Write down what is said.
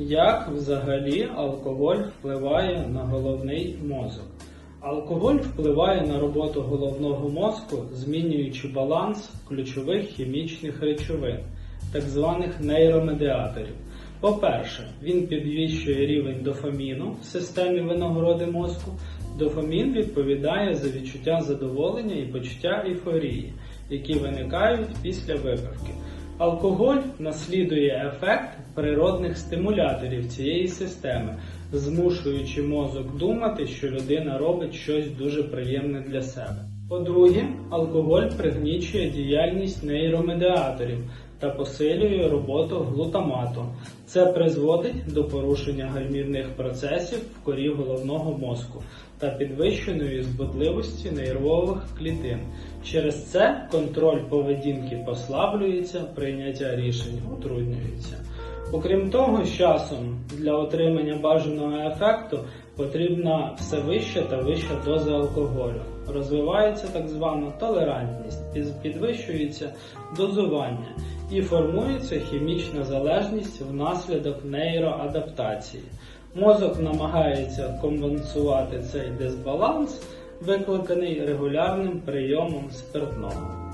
Як взагалі алкоголь впливає на головний мозок? Алкоголь впливає на роботу головного мозку, змінюючи баланс ключових хімічних речовин, так званих нейромедіаторів. По-перше, він підвищує рівень дофаміну в системі винагороди мозку. Дофамін відповідає за відчуття задоволення і почуття ейфорії, які виникають після випивки. Алкоголь наслідує ефект природних стимуляторів цієї системи, змушуючи мозок думати, що людина робить щось дуже приємне для себе. По-друге, алкоголь пригнічує діяльність нейромедіаторів та посилює роботу глутамату. Це призводить до порушення гальмівних процесів в корі головного мозку та підвищеної збудливості нервових клітин. Через це контроль поведінки послаблюється, прийняття рішень утруднюється. Окрім того, з часом для отримання бажаного ефекту потрібна все вища та вища доза алкоголю. Розвивається так звана толерантність, піз- підвищується дозування і формується хімічна залежність внаслідок нейроадаптації. Мозок намагається компенсувати цей дисбаланс, викликаний регулярним прийомом спиртного.